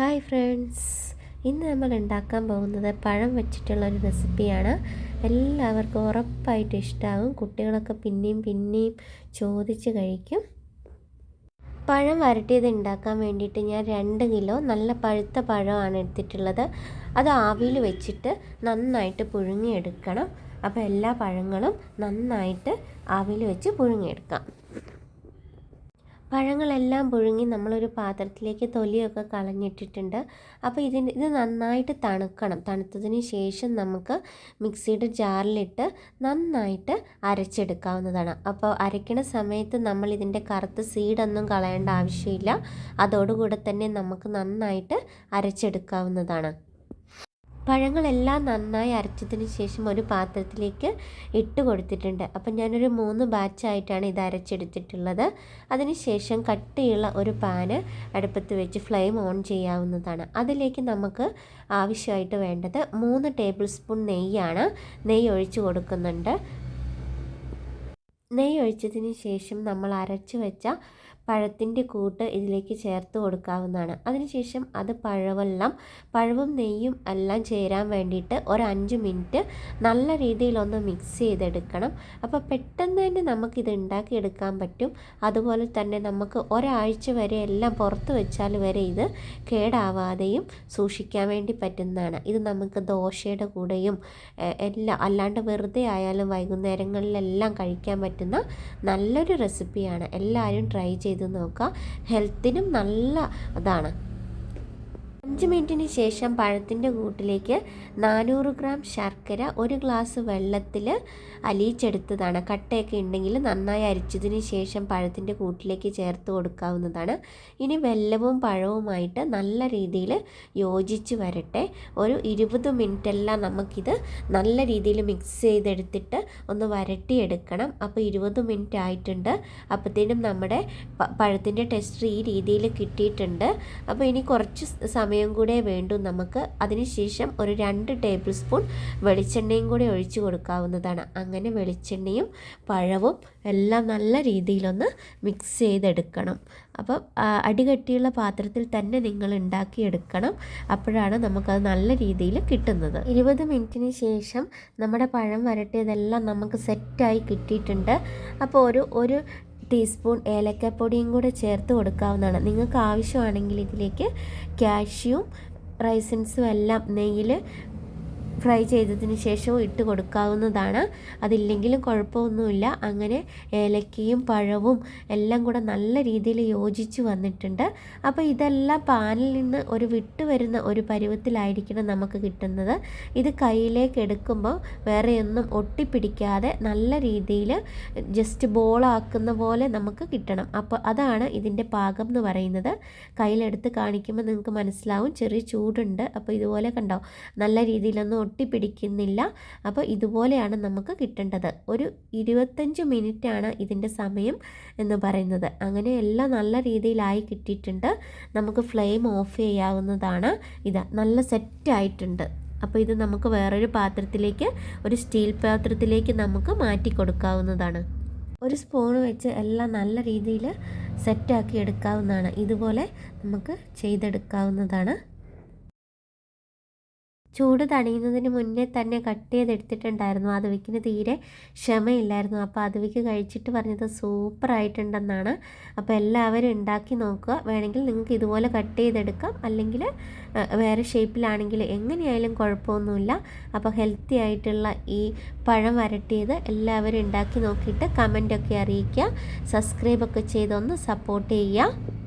Hi friends ഇന്ന് നമ്മൾ ഉണ്ടാക്കാൻ പോകുന്നത് പഴം വെച്ചിട്ടുള്ള ഒരു റെസിപ്പിയാണ് എല്ലാവർക്കും ഉറപ്പായിട്ട് ഇഷ്ടമാകും കുട്ടികളൊക്കെ പിന്നെയും പിന്നെയും ചോദിച്ച് കഴിക്കും. പഴം വരട്ടിയത് ഉണ്ടാക്കാൻ വേണ്ടിയിട്ട് ഞാൻ രണ്ട് കിലോ നല്ല പഴുത്ത പഴമാണ് എടുത്തിട്ടുള്ളത്. അത് ആവിയിൽ വെച്ചിട്ട് നന്നായിട്ട് പുഴുങ്ങിയെടുക്കണം. അപ്പോൾ എല്ലാ പഴങ്ങളും നന്നായിട്ട് ആവിയിൽ വെച്ച് പുഴുങ്ങിയെടുക്കാം. പഴങ്ങളെല്ലാം പുഴുങ്ങി നമ്മളൊരു പാത്രത്തിലേക്ക് തൊലിയൊക്കെ കളഞ്ഞിട്ടിട്ടുണ്ട്. അപ്പോൾ ഇതിന് ഇത് നന്നായിട്ട് തണുക്കണം. തണുത്തതിന് ശേഷം നമുക്ക് മിക്സിയുടെ ജാറിലിട്ട് നന്നായിട്ട് അരച്ചെടുക്കാവുന്നതാണ്. അപ്പോൾ അരയ്ക്കണ സമയത്ത് നമ്മൾ ഇതിന്റെ കറുത്ത സീഡൊന്നും കളയേണ്ട ആവശ്യമില്ല. അതോടുകൂടെ തന്നെ നമുക്ക് നന്നായിട്ട് അരച്ചെടുക്കാവുന്നതാണ്. പഴങ്ങളെല്ലാം നന്നായി അരച്ചതിന് ശേഷം ഒരു പാത്രത്തിലേക്ക് ഇട്ട് കൊടുത്തിട്ടുണ്ട്. അപ്പം ഞാനൊരു മൂന്ന് ബാച്ചായിട്ടാണ് ഇത് അരച്ചെടുത്തിട്ടുള്ളത്. അതിനുശേഷം കട്ടിയുള്ള ഒരു പാന് അടുപ്പത്ത് വെച്ച് ഫ്ലെയിം ഓൺ ചെയ്യാവുന്നതാണ്. അതിലേക്ക് നമുക്ക് ആവശ്യമായിട്ട് വേണ്ടത് മൂന്ന് ടേബിൾ സ്പൂൺ നെയ്യാണ്. നെയ്യ് ഒഴിച്ച് കൊടുക്കുന്നുണ്ട്. നെയ്യ് ഒഴിച്ചതിന് ശേഷം നമ്മൾ അരച്ച് വെച്ച പഴത്തിന്റെ കൂട്ട് ഇതിലേക്ക് ചേർത്ത് കൊടുക്കാവുന്നതാണ്. അതിനുശേഷം അത് പഴവെല്ലാം പഴവും നെയ്യും എല്ലാം ചേരാൻ വേണ്ടിയിട്ട് ഒരു അഞ്ച് മിനിറ്റ് നല്ല രീതിയിലൊന്ന് മിക്സ് ചെയ്തെടുക്കണം. അപ്പോൾ പെട്ടെന്ന് തന്നെ നമുക്കിത് ഉണ്ടാക്കിയെടുക്കാൻ പറ്റും. അതുപോലെ തന്നെ നമുക്ക് ഒരാഴ്ച വരെ എല്ലാം പുറത്ത് വെച്ചാൽ വരെ ഇത് കേടാവാതെയും സൂക്ഷിക്കാൻ വേണ്ടി പറ്റുന്നതാണ്. ഇത് നമുക്ക് ദോശയുടെ കൂടെയും എല്ലാ അല്ലാണ്ട് വെറുതെ ആയാലും വൈകുന്നേരങ്ങളിലെല്ലാം കഴിക്കാൻ പറ്റുന്ന നല്ലൊരു റെസിപ്പിയാണ്. എല്ലാവരും ട്രൈ ചെയ്ത് ചെയ്ത് നോക്കുക ഹെൽത്തിനും നല്ല അതാണ്. അഞ്ച് മിനിറ്റിന് ശേഷം പഴത്തിന്റെ കൂട്ടിലേക്ക് നാനൂറ് ഗ്രാം ശർക്കര ഒരു ഗ്ലാസ് വെള്ളത്തിൽ അലിയിച്ചെടുത്തതാണ്. കട്ടയൊക്കെ ഉണ്ടെങ്കിൽ നന്നായി അരിച്ചതിന് ശേഷം പഴത്തിന്റെ കൂട്ടിലേക്ക് ചേർത്ത് കൊടുക്കാവുന്നതാണ്. ഇനി വെല്ലവും പഴവുമായിട്ട് നല്ല രീതിയിൽ യോജിച്ച് വരട്ടെ. ഒരു ഇരുപത് മിനിറ്റെല്ലാം നമുക്കിത് നല്ല രീതിയിൽ മിക്സ് ചെയ്തെടുത്തിട്ട് ഒന്ന് വരട്ടിയെടുക്കണം. അപ്പോൾ ഇരുപത് മിനിറ്റ് ആയിട്ടുണ്ട്. അപ്പോഴത്തേനും നമ്മുടെ പഴത്തിന്റെ ടെസ്റ്റ് ഈ രീതിയിൽ കിട്ടിയിട്ടുണ്ട്. അപ്പോൾ ഇനി കുറച്ച് സമയം സമയം കൂടെ വേണ്ടു നമുക്ക്. അതിനുശേഷം ഒരു രണ്ട് ടേബിൾ സ്പൂൺ വെളിച്ചെണ്ണയും കൂടെ ഒഴിച്ചു കൊടുക്കാവുന്നതാണ്. അങ്ങനെ വെളിച്ചെണ്ണയും പഴവും എല്ലാം നല്ല രീതിയിലൊന്ന് മിക്സ് ചെയ്തെടുക്കണം. അപ്പം അടികട്ടിയുള്ള പാത്രത്തിൽ തന്നെ നിങ്ങൾ ഉണ്ടാക്കിയെടുക്കണം. അപ്പോഴാണ് നമുക്കത് നല്ല രീതിയിൽ കിട്ടുന്നത്. ഇരുപത് മിനിറ്റിന് ശേഷം നമ്മുടെ പഴം വരട്ടിയതെല്ലാം നമുക്ക് സെറ്റായി കിട്ടിയിട്ടുണ്ട്. അപ്പോൾ ഒരു ഒരു ടീസ്പൂൺ ഏലക്കപ്പൊടിയും കൂടെ ചേർത്ത് കൊടുക്കാവുന്നതാണ്. നിങ്ങൾക്ക് ആവശ്യമാണെങ്കിൽ ഇതിലേക്ക് കാഷ്യൂം റൈസിൻസും എല്ലാം നെയ്യിൽ ഫ്രൈ ചെയ്തതിന് ശേഷവും ഇട്ട് കൊടുക്കാവുന്നതാണ്. അതില്ലെങ്കിലും കുഴപ്പമൊന്നുമില്ല. അങ്ങനെ ഏലക്കയും പഴവും എല്ലാം കൂടെ നല്ല രീതിയിൽ യോജിച്ച് വന്നിട്ടുണ്ട്. അപ്പോൾ ഇതെല്ലാം പാനിൽ നിന്ന് ഒരു വിട്ട് വരുന്ന ഒരു പരുവത്തിലായിരിക്കണം നമുക്ക് കിട്ടുന്നത്. ഇത് കയ്യിലേക്ക് എടുക്കുമ്പോൾ വേറെയൊന്നും ഒട്ടിപ്പിടിക്കാതെ നല്ല രീതിയിൽ ജസ്റ്റ് ബോളാക്കുന്ന പോലെ നമുക്ക് കിട്ടണം. അപ്പോൾ അതാണ് ഇതിന്റെ പാകം എന്ന് പറയുന്നത്. കയ്യിലെടുത്ത് കാണിക്കുമ്പോൾ നിങ്ങൾക്ക് മനസ്സിലാവും. ചെറിയ ചൂടുണ്ട്. അപ്പോൾ ഇതുപോലെ കണ്ടോ? നല്ല രീതിയിലൊന്നും ഒട്ടിപ്പിടിക്കുന്നില്ല. അപ്പോൾ ഇതുപോലെയാണ് നമുക്ക് കിട്ടേണ്ടത്. ഒരു ഇരുപത്തഞ്ച് മിനിറ്റാണ് ഇതിന്റെ സമയം എന്ന് പറയുന്നത്. അങ്ങനെ എല്ലാം നല്ല രീതിയിലായി കിട്ടിയിട്ടുണ്ട്. നമുക്ക് ഫ്ലെയിം ഓഫ് ചെയ്യാവുന്നതാണ് ഇതാ. നല്ല സെറ്റായിട്ടുണ്ട്. അപ്പോൾ ഇത് നമുക്ക് വേറൊരു പാത്രത്തിലേക്ക് ഒരു സ്റ്റീൽ പാത്രത്തിലേക്ക് നമുക്ക് മാറ്റി കൊടുക്കാവുന്നതാണ്. ഒരു സ്പൂൺ വെച്ച് എല്ലാം നല്ല രീതിയിൽ സെറ്റാക്കി എടുക്കാവുന്നതാണ്. ഇതുപോലെ നമുക്ക് ചെയ്തെടുക്കാവുന്നതാണ്. ചൂട് തണിയുന്നതിന് മുന്നേ തന്നെ കട്ട് ചെയ്തെടുത്തിട്ടുണ്ടായിരുന്നു. അതുവിക്കിന് തീരെ ക്ഷമയില്ലായിരുന്നു. അപ്പോൾ അതുവിക്ക് കഴിച്ചിട്ട് പറഞ്ഞത് സൂപ്പർ ആയിട്ടുണ്ടെന്നാണ് അപ്പോൾ എല്ലാവരും ഉണ്ടാക്കി നോക്കുക. വേണമെങ്കിൽ നിങ്ങൾക്ക് ഇതുപോലെ കട്ട് ചെയ്തെടുക്കാം. അല്ലെങ്കിൽ വേറെ ഷേപ്പിലാണെങ്കിൽ എങ്ങനെയായാലും കുഴപ്പമൊന്നുമില്ല. അപ്പോൾ ഹെൽത്തി ആയിട്ടുള്ള ഈ പഴം വരട്ടിയത് എല്ലാവരും ഉണ്ടാക്കി നോക്കിയിട്ട് കമന്റൊക്കെ അറിയിക്കുക. സബ്സ്ക്രൈബൊക്കെ ചെയ്തൊന്ന് സപ്പോർട്ട് ചെയ്യുക.